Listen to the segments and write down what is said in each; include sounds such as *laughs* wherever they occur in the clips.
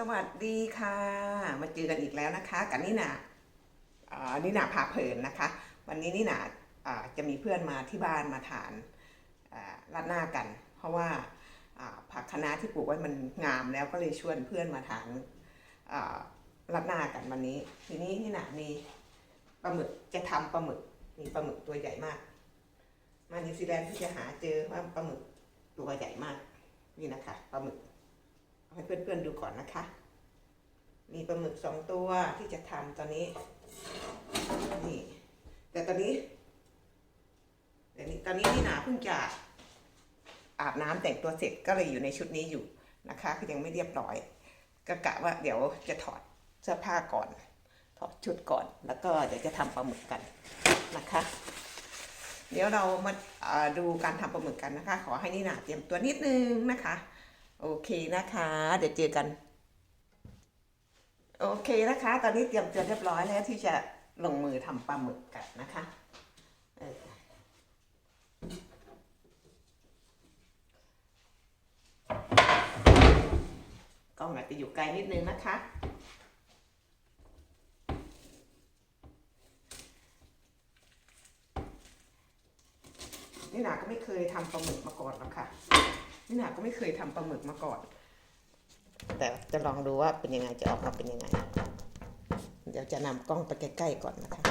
สวัสดีค่ะ มาเจอกันอีกแล้วนะคะกับนิน่าอ่านิน่าพาเพลินนะคะ วันนี้นิน่าจะมีเพื่อนมาที่บ้านมาทานราดหน้ากัน เพราะว่าผักคะน้าที่ปลูกไว้มันงามแล้วก็เลยชวนเพื่อนมาทานราดหน้ากันวันนี้ ทีนี้นิน่ามีปลาหมึกจะทำปลาหมึกมีปลาหมึกตัวใหญ่มาก มานิวซีแลนด์เพื่จะหาเจอว่าปลาหมึกตัวใหญ่มากนี่นะคะปลาหมึก ให้เพื่อนๆดูก่อนนะคะ มีปลาหมึกสองตัวที่จะทำตอนนี้ นี่ แต่ตอนนี้แต่นี้ตอนนี้นี่หนาเพิ่งจะอาบน้ำแต่งตัวเสร็จก็เลยอยู่ในชุดนี้อยู่นะคะคือยังไม่เรียบร้อย ก็กะว่าเดี๋ยวจะถอดเสื้อผ้าก่อน ถอดชุดก่อน แล้วก็เดี๋ยวจะทำปลาหมึกกันนะคะ เดี๋ยวเรามาดูการทำปลาหมึกกันนะคะ ขอให้นี่หนาเตรียมตัวนิดนึงนะคะ โอเคนะคะ เดี๋ยวเจอกัน โอเคนะคะ ตอนนี้เตรียมตัวเรียบร้อยแล้วที่จะลงมือทำปลาหมึกกันนะคะกล้องอาจจะอยู่ไกลนิดนึงนะคะ นี่หนาก็ไม่เคยทำปลาหมึกมาก่อนหรอกค่ะ นี่หนาก็ไม่เคยทำปลาหมึกมาก่อน แต่จะลองดูว่าเป็นยังไงจะออกมาเป็นยังไง เดี๋ยวจะนำกล้องไปใกล้ๆก่อนนะคะ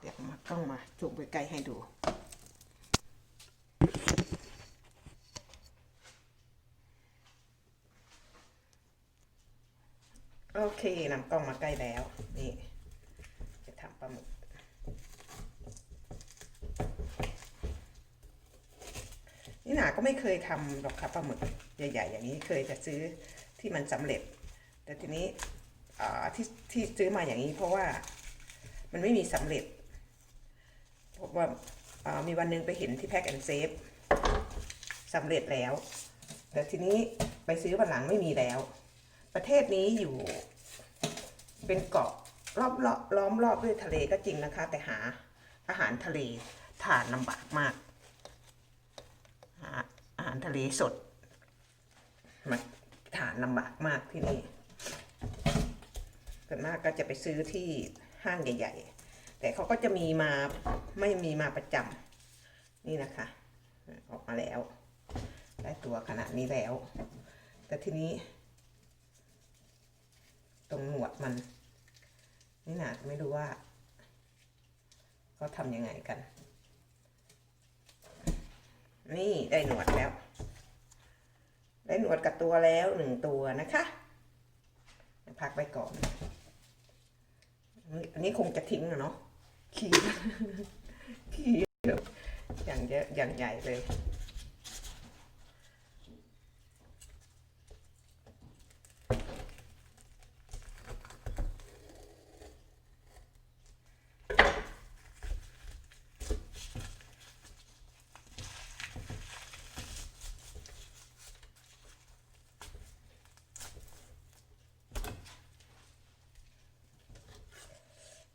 เดี๋ยวมากล้องมาจูงไปใกล้ให้ดูโอเคนำกล้องมาใกล้แล้ว นี่ จะทำปลาหมึก นี่หนาก็ไม่เคยทำหรอกค่ะปลาหมึกใหญ่ ๆ อย่างนี้เคยจะซื้อที่มันสำเร็จ แต่ทีนี้ที่ที่ซื้อมาอย่างนี้เพราะว่ามันไม่มีสำเร็จเพราะว่าามีวันหนึงไปเห็นที่แพ็คแอนเซฟสำเร็จแล้ว แต่ทีนี้ไปซื้อวันหลังไม่มีแล้ว ประเทศนี้อยู่เป็นเกาะรอบล้อมรอบด้วยทะเลก็จริงนะคะ แต่หาอาหารทะเลทานลำบากมาการทะเลสดมาทานลำบากมากที่นี่ส่วนมากก็จะไปซื้อที่ห้างใหญ่ ๆ แต่เขาก็จะมีมาไม่มีมาประจำนี่นะคะ ออกมาแล้ว ได้ตัวขนาดนี้แล้ว แต่ทีนี้ ตรงหนวดมัน นี่นาไม่รู้ว่าเขาทำยังไงกัน นี่ได้หนวดแล้ว ได้หนวดกับตัวแล้วหนึ่งตัวนะคะพักไปก่อน อันนี้คงจะทิ้งอะเนาะขี้ขี้อย่างเยอะอย่างใหญ่เลย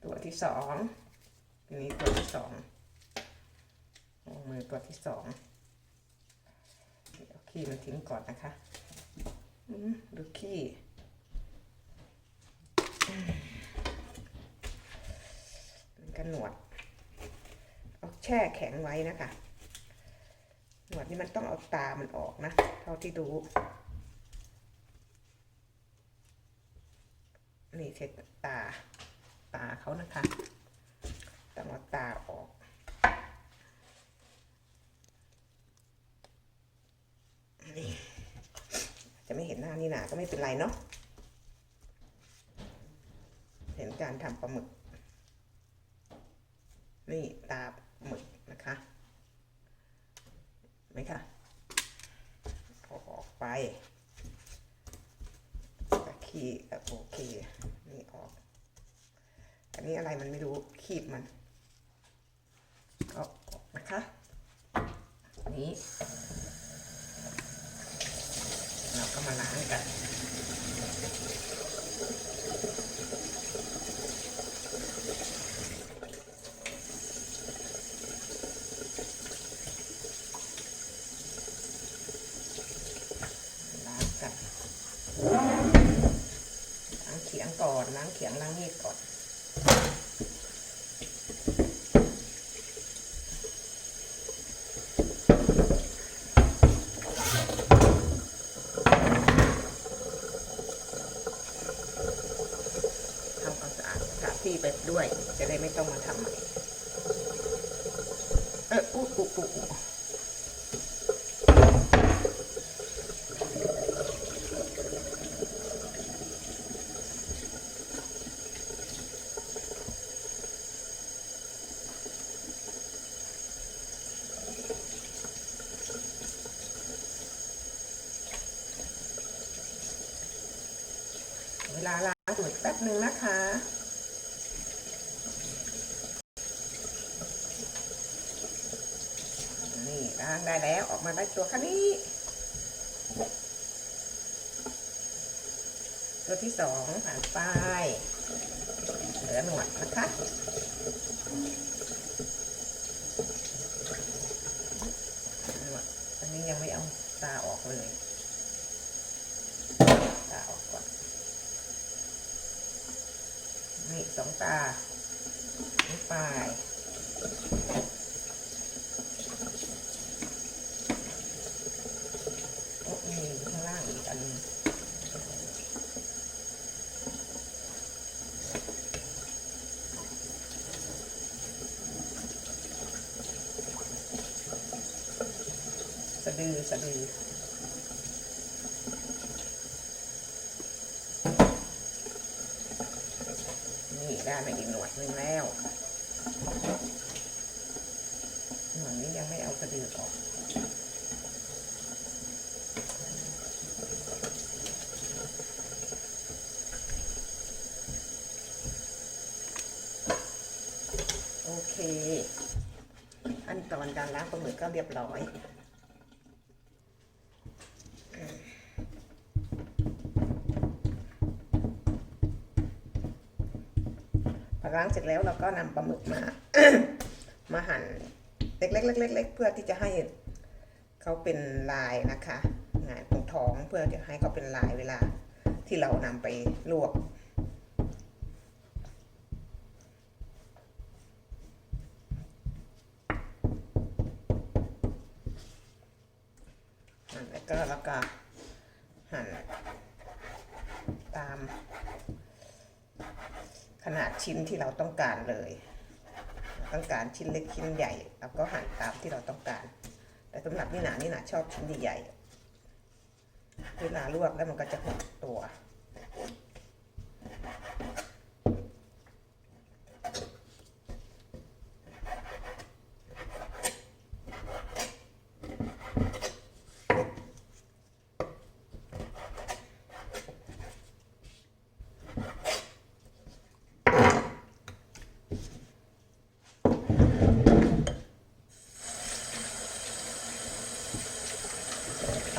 ตัวที่สองอันนี้ตัวที่ส องลงมือตัวที่สองเดี๋ยวขี้มันทิ้งก่อนนะคะดูขี้มมันกันหนวด เอาแช่แข็งไว้นะคะ หนวดนี่มันต้องเอาตามันออกนะ เท่าที่ดูนี่เช็ดตาตาเขานะคะต้องเอาตาออก นี่จะไม่เห็ นาก็ไม่เป็นไรเนาะเห็นการทำปลาหมึก นี่ตาหมึกนะคะไหมคะออกไปตะขี้โอเค นี่ออก อันนี้อะไรมันไม่รู้คีบมันออกนะคะนี้เราก็มาล้าง Thank you. ด้วย จะได้ไม่ต้องมาทำใหม่เอออุ๊อุ๊อุ๊เวลาล้างตัวแป๊บนึงนะคะ นี่ล้างได้แล้วออกมาได้ตัวแค่นี้ ตัวที่สองผ่านไปเหลือหนวดนะคะอันนี้ยังไม่เอาตาออกเลยตาออกก่อนนี่สองตานี่ไป โอ้มีข้างล่างอีกอันหนึงสะดือสะดือ นี่ ได้มาอีกหนวดหนึงแล้วหนวดนี้ยังไม่เอาสะดือออกโอเคขั้นตอนการล้างปลาหมึกก็เรียบร้อยอืมพอ ล้างเสร็จแล้วเราก็นำปลาหมึกมา มาหั่นเล็กๆๆๆๆเพื่อที่จะให้เขาเป็นลายนะคะงานตรงท้องเพื่อจะให้เขาเป็นลายเวลาที่เรานำไปลวก หั่นแล้วก็แล้วก็หั่นตาม ขนาด ชิ้นที่เราต้องการเลย ต้องการชิ้นเล็กชิ้นใหญ่เราก็หั่นตามที่เราต้องการ แต่สำหรับนี่หนานี่หนาชอบชิ้นใหญ่ๆเวลาลวกแล้วมันก็จะหดตัว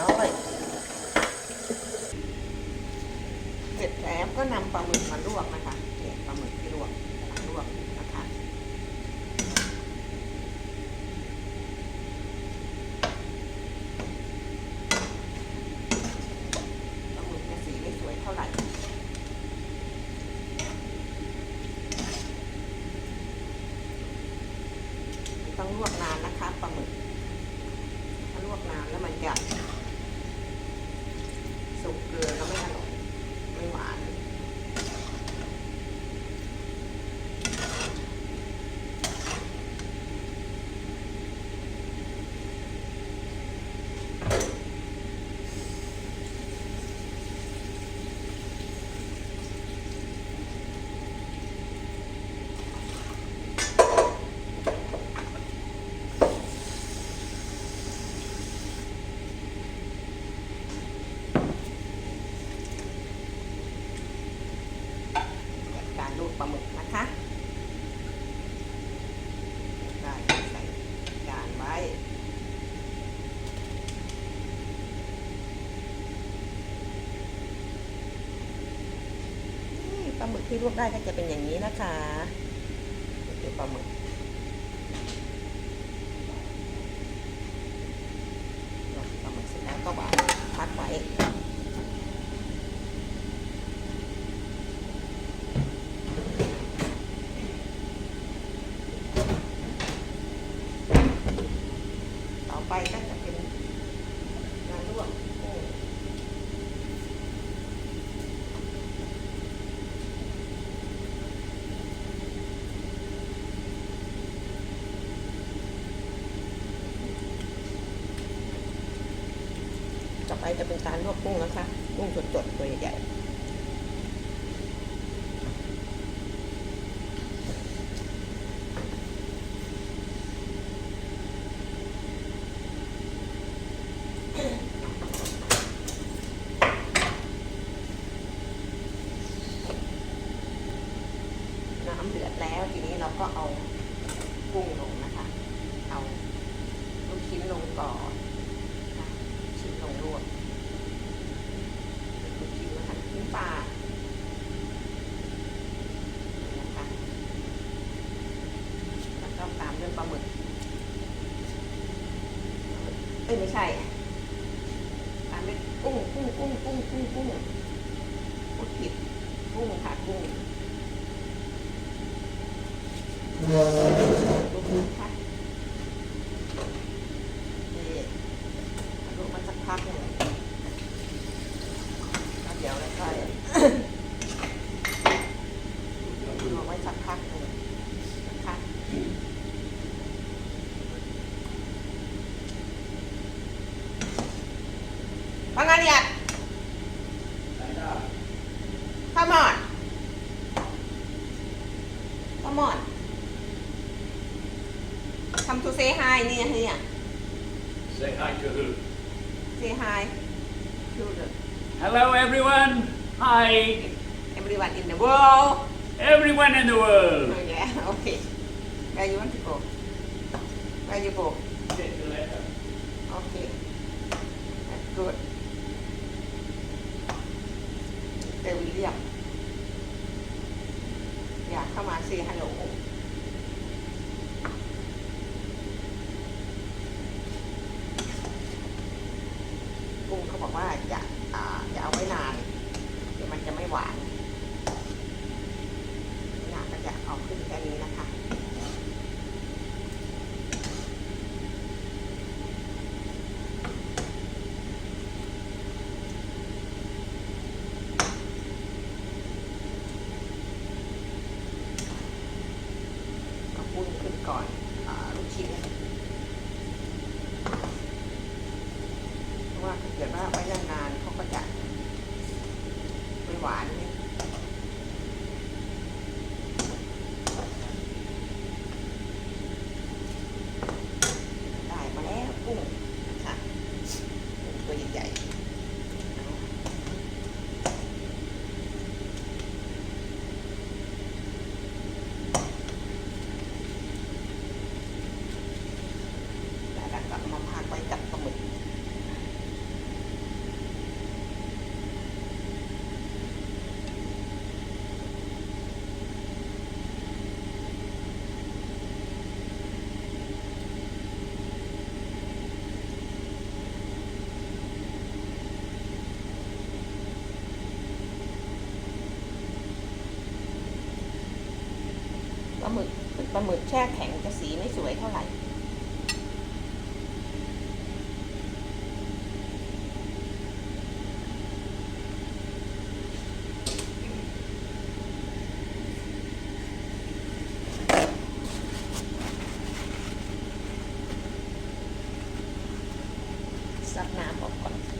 ร้อยเสร็จแล้วก็นำปลาหมึกมาลวกนะคะเนี่ยปลาหมึกที่ลวกกำลังลวกอยู่นะคะปลาหมึกจะสีไม่สวยเท่าไหร่ ไม่ ต้องลวกนานนะคะปลาหมึกถ้าลวกนานแล้วมันจะสุกเกลือก็ไม่อร่อย ไม่หวาน จัดการลวก ปลาหมึกนะคะได้ใส่จานไว้ปลาหมึกที่ลวกได้ก็จะเป็นอย่างนี้นะคะเดี๋ยวปลาหมึก จะเป็นการลวกกุ้งนะคะ กุ้งสดๆตัวใหญ่ ปลาหมึก เอ้ยไม่ใช่ปลาเม็ดกุ้งกุ้งกุ้งกุ้งกุ้งกุ้งพูผิดกุ้งค่ะกุ้ง say hi เนี่ยเฮีย Say hi to who? say hi to the Hello, everyone. Hi, everyone in the world. Everyone in the world. oh yeah *laughs* okay. Where you want to go? Where you go? Okay. That's good. เดวิลเลียมอยากเข้ามา say hello. หมึกแช่แข็งจะสีไม่สวยเท่าไหร่ สับน้ำออกก่อน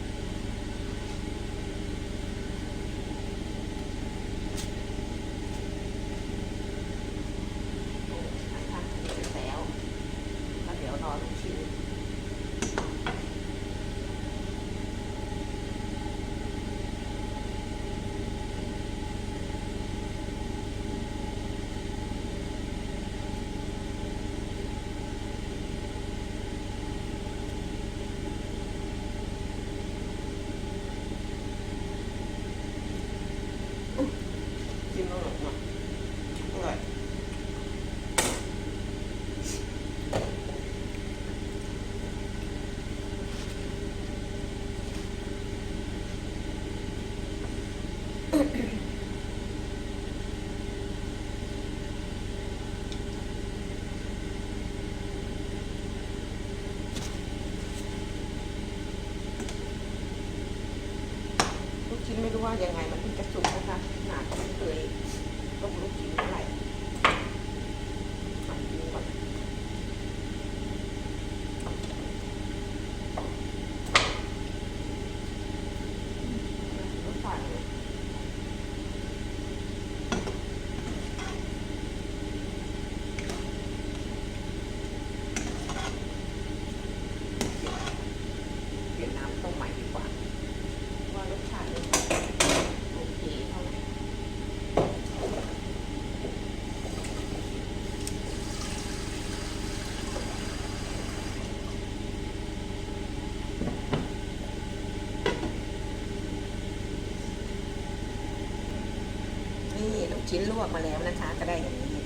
ชิ้นไม่รู้ว่ายังไงมันถึงจะสุกนะคะหนาก็ไม่เคยต้มลูกชิ้นเท่าไหร่หั่นดูก่อนรสชาติเลยเปลี่ยนน้ำต้มใหม่ดีกว่า ว่ารสชาติเลยโอเคเท่าไหร่นี่ลูก ชิ้นลวกมาแล้วนะคะ ก็ได้อย่างนี้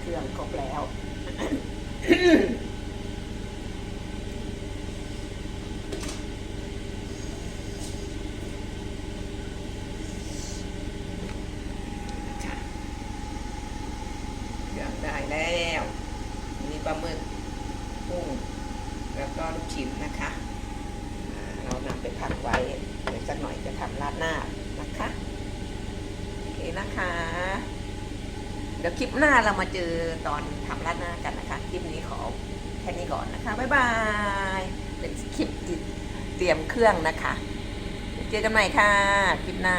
เครื่องครบแล้ว เครื่องได้แล้วมีปลาหมึกกุ้งแล้วก็ลูกชิ้นนะคะ เรานำไปพักไว้ เดี๋ยวสักหน่อยจะทำราดหน้า นะคะ เดี๋ยวคลิปหน้าเรามาเจอตอนทำราดหน้ากันนะคะ คลิปนี้ขอแค่นี้ก่อนนะคะ บ๊ายบาย เป็นคลิปเตรียมเครื่องนะคะ เจอกันใหม่ค่ะ คลิปหน้า